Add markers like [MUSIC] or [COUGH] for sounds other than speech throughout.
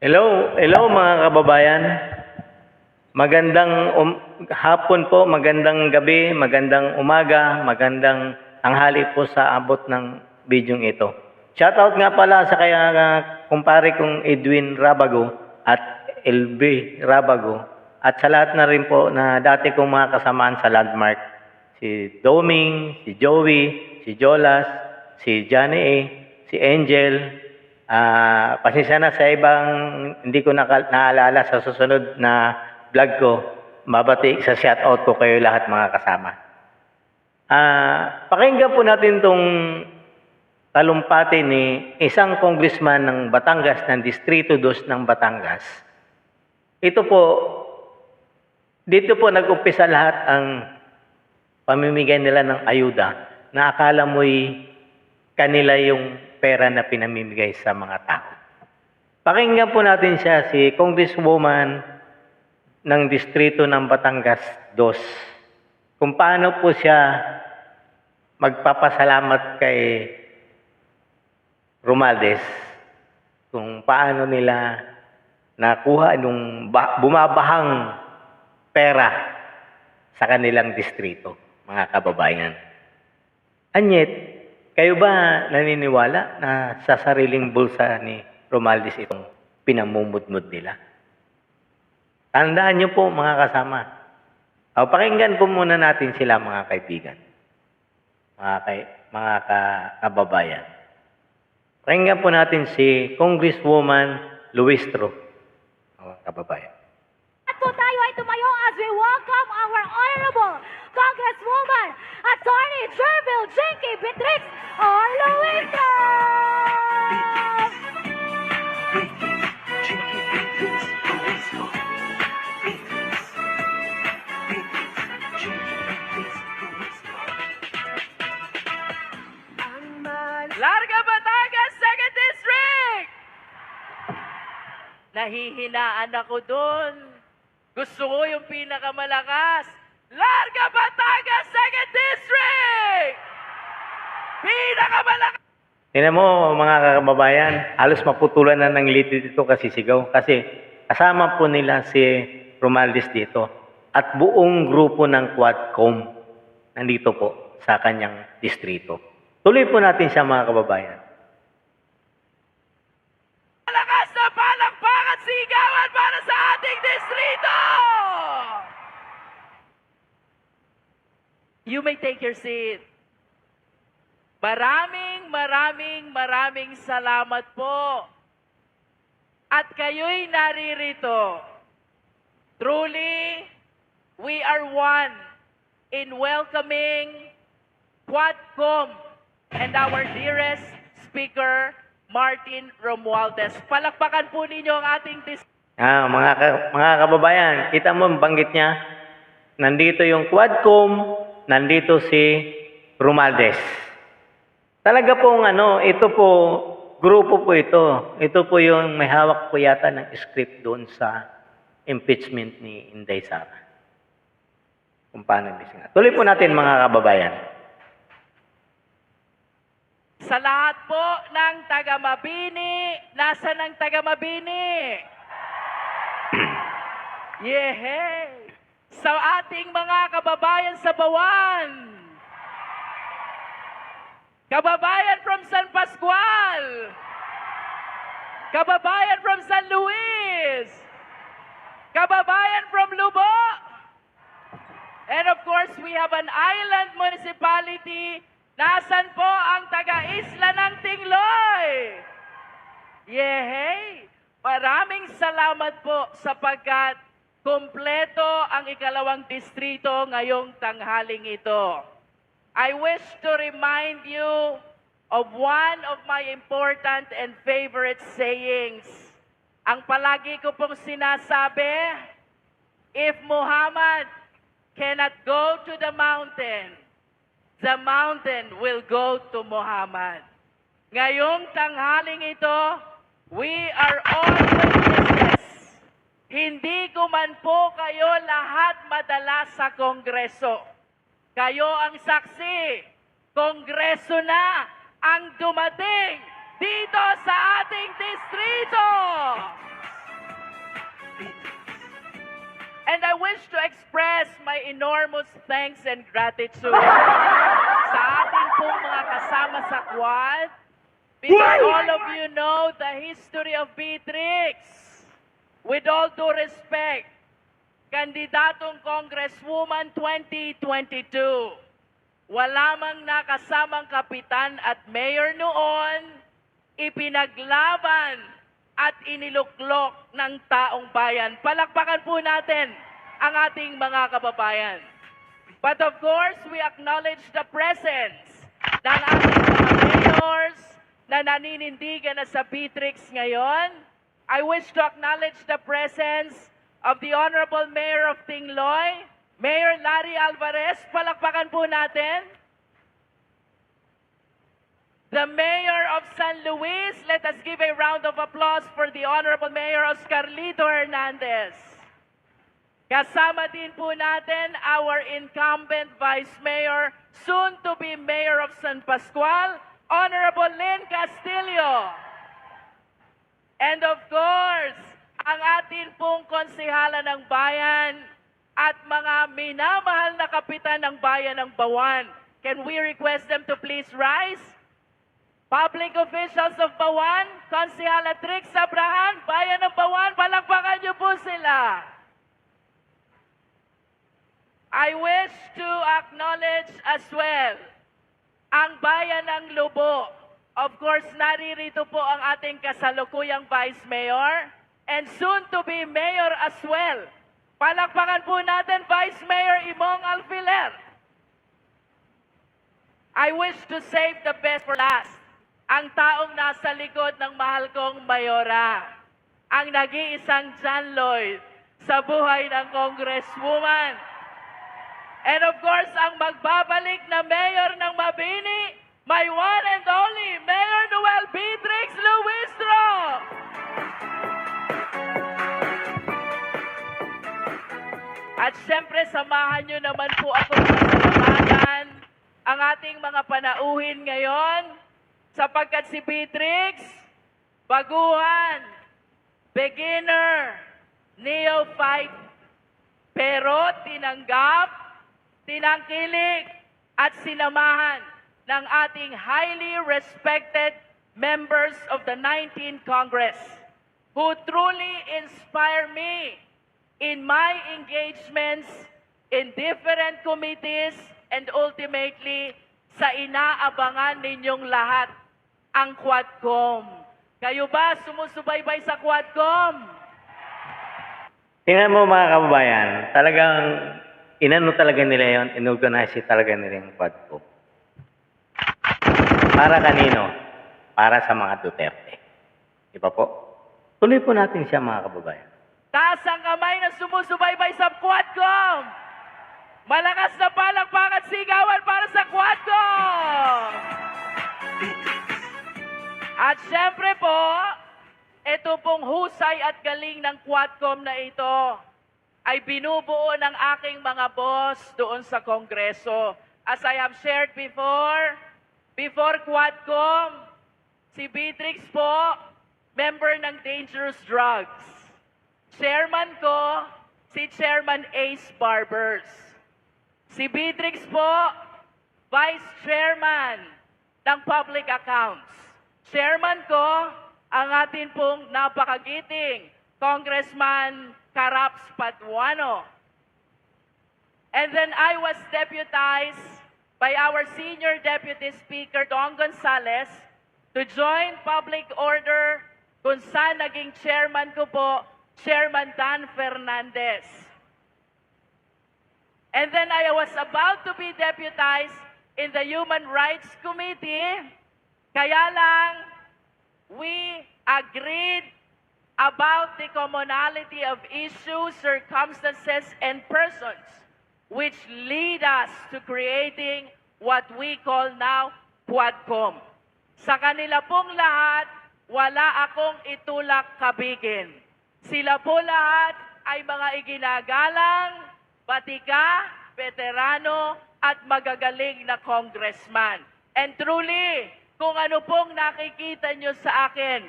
Hello, hello mga kababayan. Magandang um, hapon po, magandang gabi, magandang umaga, magandang tanghali po sa abot ng bidyong ito. Shoutout nga pala sa kaya uh, kumpare kong Edwin Rabago at LB Rabago at sa lahat na rin po na dati kong mga kasamaan sa Landmark. Si Doming, si Joey, si Jolas, si Johnny A, si Angel, Ah, pasensya na sa ibang hindi ko naka- naalala sa susunod na vlog ko. Mabati sa shoutout ko kayo lahat mga kasama. Ah, pakinggan po natin tong talumpati ni isang congressman ng Batangas ng Distrito 2 ng Batangas. Ito po dito po nag-umpisa lahat ang pamimigay nila ng ayuda na akala mo'y kanila yung pera na pinamimigay sa mga tao. Pakinggan po natin siya, si Congresswoman ng Distrito ng Batangas 2. Kung paano po siya magpapasalamat kay Romaldes kung paano nila nakuha nung ba- bumabahang pera sa kanilang distrito, mga kababayan. Anyet, kayo ba naniniwala na sa sariling bulsa ni Romaldes itong pinamumudmud nila? Tandaan niyo po mga kasama. O, pakinggan po muna natin sila mga kaibigan. Mga, kay, mga ka, kababayan. Pakinggan po natin si Congresswoman Luistro. Mga kababayan. At po tayo ay tumayo as we welcome our honorable Congresswoman Nahihinaan ako doon. Gusto ko yung pinakamalakas. Larga Batangas, 2nd District! Pinakamalakas! Tingnan mo mga kababayan, halos maputulan na ng litid dito kasi sigaw. Kasi kasama po nila si Romaldes dito. At buong grupo ng Quadcom nandito po sa kanyang distrito. Tuloy po natin siya mga kababayan. Malakas na palakpakan sigawan para sa ating distrito! You may take your seat. Maraming, maraming, maraming salamat po. At kayo'y naririto. Truly, we are one in welcoming Quadcom and our dearest speaker, Martin Romualdez. Palakpakan po ninyo ang ating dis- Ah, mga, ka- mga kababayan, kita mo ang banggit niya. Nandito yung Quadcom, nandito si Romaldes. Talaga pong ano, ito po, grupo po ito. Ito po yung may hawak po yata ng script doon sa impeachment ni Inday Sara. Kung paano nga. Tuloy po natin mga kababayan. Sa lahat po ng taga-Mabini, nasa ng taga-Mabini? [CLEARS THROAT] Yehey! Sa ating mga kababayan sa Bawan, kababayan from San Pascual, kababayan from San Luis, kababayan from Lubo, And of course, we have an island municipality. Nasaan po ang taga-isla ng Tingloy? Yehey! Maraming salamat po sapagkat kumpleto ang ikalawang distrito ngayong tanghaling ito. I wish to remind you of one of my important and favorite sayings. Ang palagi ko pong sinasabi, if Muhammad cannot go to the mountain, the mountain will go to Muhammad. Ngayong tanghaling ito, we are all Nandyan po kayo lahat madalas sa Kongreso. Kayo ang saksi. Kongreso na ang dumating dito sa ating distrito. And I wish to express my enormous thanks and gratitude sa ating pong mga kasama sa Quad because all of you know the history of Beatrix. With all due respect, kandidatong Congresswoman 2022. Wala mang nakasamang kapitan at mayor noon, ipinaglaban at iniluklok ng taong bayan. Palakpakan po natin ang ating mga kababayan. But of course, we acknowledge the presence ng ating mga mayors na naninindigan na sa Beatrix ngayon. I wish to acknowledge the presence of the Honorable Mayor of Tingloy, Mayor Larry Alvarez. Palakpakan po natin. The Mayor of San Luis, let us give a round of applause for the Honorable Mayor Oscarlito Hernandez. Kasama din po natin our incumbent Vice Mayor, soon to be Mayor of San Pascual, Honorable Lynn Castillo. And of course, ang atin pong konsehala ng bayan at mga minamahal na kapitan ng bayan ng Bawan. Can we request them to please rise? Public officials of Bawan, Konsehala Trix Abrahan, Bayan ng Bawan, palakpakan niyo po sila. I wish to acknowledge as well ang bayan ng Lubo. Of course, naririto po ang ating kasalukuyang Vice Mayor and soon to be Mayor as well. Palakpakan po natin Vice Mayor Imong Alfiler. I wish to save the best for last. Ang taong nasa likod ng mahal kong Mayora. Ang nag-iisang John Lloyd sa buhay ng Congresswoman. And of course, ang magbabalik na mayor ng Mabini, my one At syempre, samahan nyo naman po ako sa salamatan ang ating mga panauhin ngayon sapagkat si Beatrix, baguhan, beginner, neophyte, pero tinanggap, tinangkilik, at sinamahan ng ating highly respected members of the 19th Congress who truly inspire me in my engagements in different committees and ultimately sa inaabangan ninyong lahat, ang Quadcom. Kayo ba sumusubaybay sa Quadcom? Tingnan mo mga kababayan, talagang inano talaga nila yon, inorganize talaga nila yung quad ko. Para kanino? Para sa mga Duterte. Di ba po? Tuloy po natin siya mga kababayan. Taas ang kamay na sumusubaybay sa Quadcom! Malakas na palakpakan sigawan para sa Quadcom! At syempre po, ito pong husay at galing ng Quadcom na ito ay binubuo ng aking mga boss doon sa Kongreso. As I have shared before, before Quadcom, si Beatrix po, member ng Dangerous Drugs. Chairman ko, si Chairman Ace Barbers. Si Beatrix po, Vice Chairman ng Public Accounts. Chairman ko, ang atin pong napakagiting Congressman Caraps Patuano. And then I was deputized by our Senior Deputy Speaker, Don Gonzales, to join Public Order kung saan naging chairman ko po, Chairman Dan Fernandez. And then I was about to be deputized in the Human Rights Committee, kaya lang we agreed about the commonality of issues, circumstances, and persons which lead us to creating what we call now Quadcom. Sa kanila pong lahat, wala akong itulak kabigin. Sila po lahat ay mga iginagalang, batika, veterano, at magagaling na congressman. And truly, kung ano pong nakikita nyo sa akin,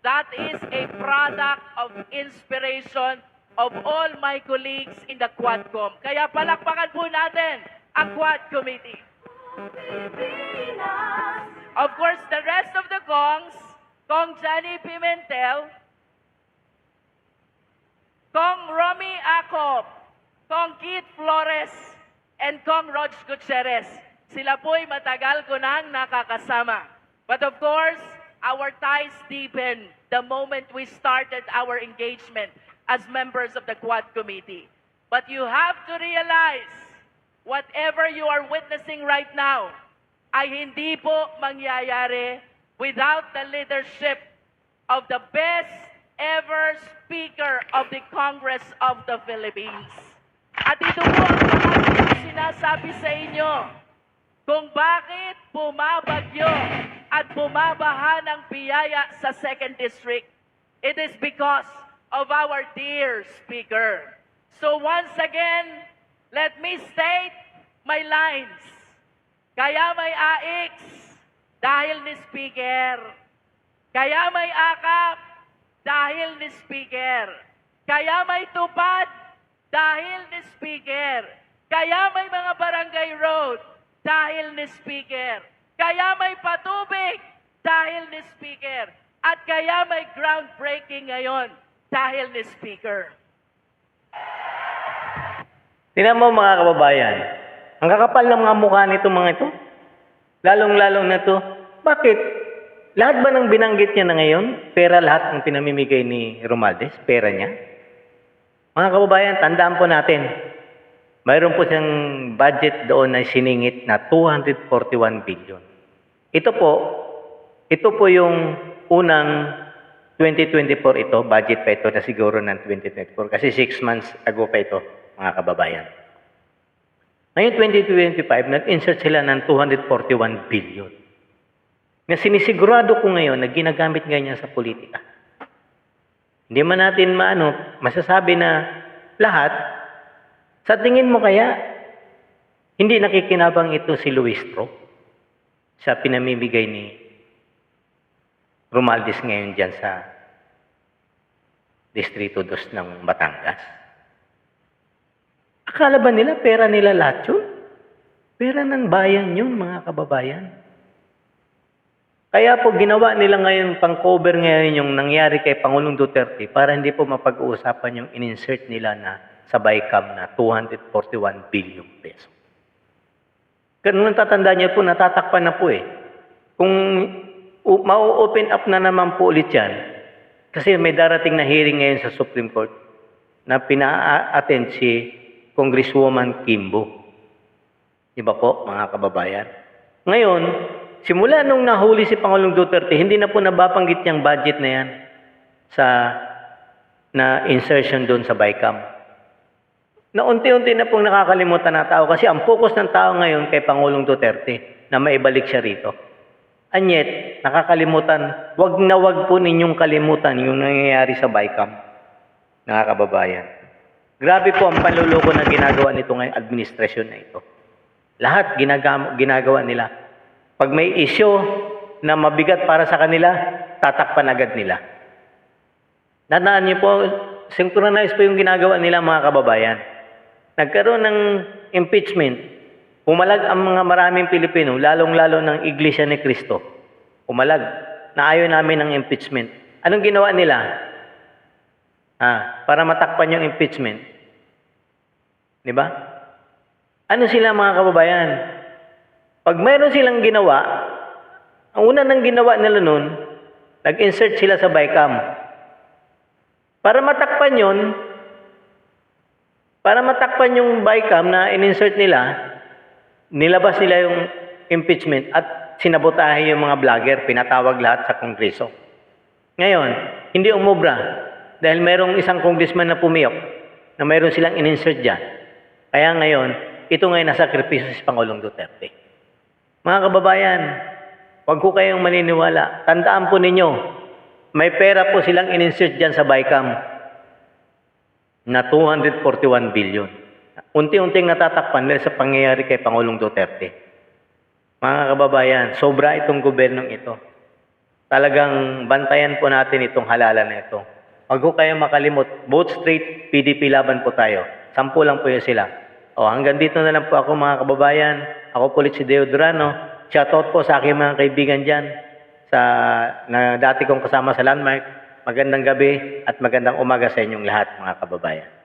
that is a product of inspiration of all my colleagues in the Quadcom. Kaya palakpakan po natin ang Quad Committee. Of course, the rest of the Kongs, Kong Johnny Pimentel, Kong Romy Acop, Kong Keith Flores, and Kong Rog Gutierrez. Sila po'y matagal ko nang nakakasama. But of course, our ties deepened the moment we started our engagement as members of the Quad Committee. But you have to realize, whatever you are witnessing right now, ay hindi po mangyayari without the leadership of the best ever Speaker of the Congress of the Philippines. At ito po ang sinasabi sa inyo kung bakit bumabagyo at bumabaha ng biyaya sa second district. It is because of our dear Speaker. So once again, let me state my lines. Kaya may AX dahil ni Speaker. Kaya may akap dahil ni Speaker. Kaya may tupad dahil ni Speaker. Kaya may mga barangay road dahil ni Speaker. Kaya may patubig dahil ni Speaker. At kaya may groundbreaking ngayon dahil ni Speaker. Tingnan mo mga kababayan, ang kakapal ng mga mukha nito mga ito. Lalong-lalong na to. Bakit? Lahat ba ng binanggit niya na ngayon, pera lahat ang pinamimigay ni Romaldes? Pera niya? Mga kababayan, tandaan po natin, mayroon po siyang budget doon na siningit na 241 billion. Ito po, ito po yung unang 2024 ito, budget pa ito na siguro ng 2024 kasi 6 months ago pa ito, mga kababayan. Ngayon 2025, nag-insert sila ng 241 billion. Na sinisigurado ko ngayon na ginagamit ganyan sa politika. Hindi man natin maano, masasabi na lahat, sa tingin mo kaya, hindi nakikinabang ito si Luis Tro sa pinamimigay ni Romaldes ngayon dyan sa Distrito 2 ng Batangas. Akala ba nila pera nila lahat yun? Pera ng bayan yun, mga kababayan. Kaya po ginawa nila ngayon pang cover ngayon yung nangyari kay Pangulong Duterte para hindi po mapag-uusapan yung in-insert nila na sa BICAM na 241 billion peso. Kung natatanda niyo po, natatakpan na po eh. Kung mau-open up na naman po ulit yan, kasi may darating na hearing ngayon sa Supreme Court na pina-attend si Congresswoman Kimbo. Di ba po, mga kababayan? Ngayon, simula nung nahuli si Pangulong Duterte, hindi na po nababanggit niyang budget na yan sa na insertion doon sa BICAM. Na unti-unti na pong nakakalimutan na tao kasi ang focus ng tao ngayon kay Pangulong Duterte na maibalik siya rito. Anyet, nakakalimutan, wag na wag po ninyong kalimutan yung nangyayari sa BICAM, mga kababayan. Grabe po ang panluloko na ginagawa nito ngayong administrasyon na ito. Lahat ginagawa, ginagawa nila. Pag may issue na mabigat para sa kanila, tatakpan agad nila. Nadaan niyo po, synchronize po yung ginagawa nila mga kababayan. Nagkaroon ng impeachment. Pumalag ang mga maraming Pilipino, lalong-lalo ng Iglesia ni Cristo. Pumalag na ayaw namin ng impeachment. Anong ginawa nila? Ah, para matakpan yung impeachment. Di ba? Ano sila mga kababayan? Pag mayroon silang ginawa, ang una nang ginawa nila noon, nag-insert sila sa BICAM. Para matakpan yon, para matakpan yung BICAM na in-insert nila, nilabas nila yung impeachment at sinabotahe yung mga vlogger, pinatawag lahat sa kongreso. Ngayon, hindi umubra dahil mayroong isang congressman na pumiyok na mayroon silang in-insert dyan. Kaya ngayon, ito ngayon nasakripisyo si Pangulong Duterte. Mga kababayan, huwag ko kayong maniniwala. Tandaan po ninyo, may pera po silang in-insert dyan sa BICAM na 241 billion. Unti-unting natatakpan dahil sa pangyayari kay Pangulong Duterte. Mga kababayan, sobra itong gobernong ito. Talagang bantayan po natin itong halalan na ito. Huwag ko kayong makalimot. Both straight, PDP laban po tayo. Sampu lang po yun sila. O, hanggang dito na lang po ako mga kababayan. Ako po ulit si Deo Durano. Shoutout po sa aking mga kaibigan dyan sa, na dati kong kasama sa Landmark. Magandang gabi at magandang umaga sa inyong lahat mga kababayan.